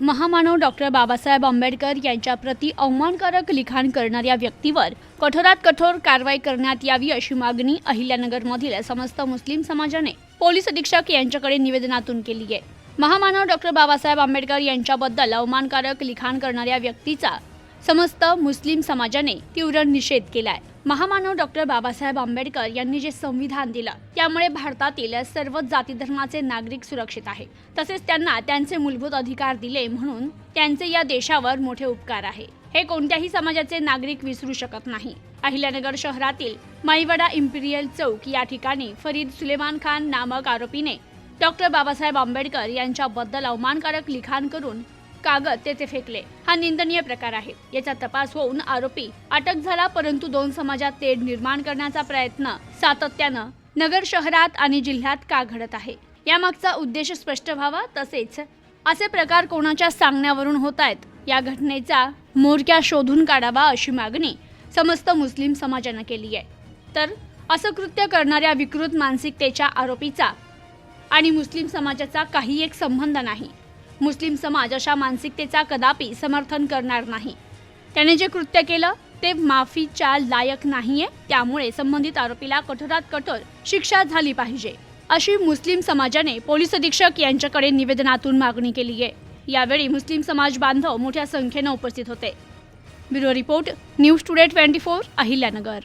महामानव डॉक्टर बाबासाहेब आंबेडकर यांच्या प्रति अवमानकारक लिखाण करणाऱ्या व्यक्तीवर कठोरात कठोर कारवाई करण्यात यावी अशी मागणी अहिल्यानगरमधील समस्त मुस्लिम समाजाने पोलीस अधीक्षक यांच्याकडे निवेदनातून केली आहे. महामानव डॉक्टर बाबासाहेब आंबेडकर यांच्याबद्दल अवमानकारक लिखाण करणाऱ्या व्यक्तीचा समस्त मुस्लिम समाजाने तीव्र निषेध केलाय. महामानव डॉक्टर बाबासाहेब आंबेडकर यांनी जे संविधान दिलं त्यामुळे भारतातील सर्व जाती धर्माचे नागरिक सुरक्षित आहे तसेच त्यांना त्यांचे मूलभूत अधिकार दिले म्हणून त्यांचे या देशावर मोठे उपकार आहे. हे कोणत्याही समाजाचे नागरिक विसरू शकत नाही. अहिल्यानगर शहरातील माईवाडा इम्पिरियल चौक या ठिकाणी फरीद सुलेमान खान नामक आरोपीने डॉक्टर बाबासाहेब आंबेडकर यांच्याबद्दल अवमानकारक लिखाण करून कागद तेथे फेकले. हा निंदनीय प्रकार आहे. याचा तपास होऊन आरोपी अटक झाला परंतु दोन समाजात तेढ निर्माण करण्याचा प्रयत्न सातत्यानं नगर शहरात आणि जिल्ह्यात का घडत आहे? यामागचा उद्देश स्पष्ट व्हावा तसेच असे प्रकार कोणाच्या सांगण्यावरून होत आहेत? या घटनेचा मोरक्या शोधून काढावा अशी मागणी समस्त मुस्लिम समाजानं केली आहे. तर असं कृत्य करणाऱ्या विकृत मानसिकतेच्या आरोपीचा आणि मुस्लिम समाजाचा काही एक संबंध नाही. मुस्लिम समाज अशा मानसिकतेचा कदापि समर्थन करणार नाही. त्याने जे कृत्य केलं ते माफीच्या लायक नाहीये. त्यामुळे संबंधित आरोपीला कठोरात कठोर शिक्षा झाली पाहिजे. अशी मुस्लिम समाजाने पोलीस अधीक्षक यांच्याकडे निवेदनातून मागणी केली आहे. यावेळी मुस्लिम समाज बांधव मोठ्या संख्येनं उपस्थित होते. Bureau report news today twenty four Ahilyanagar.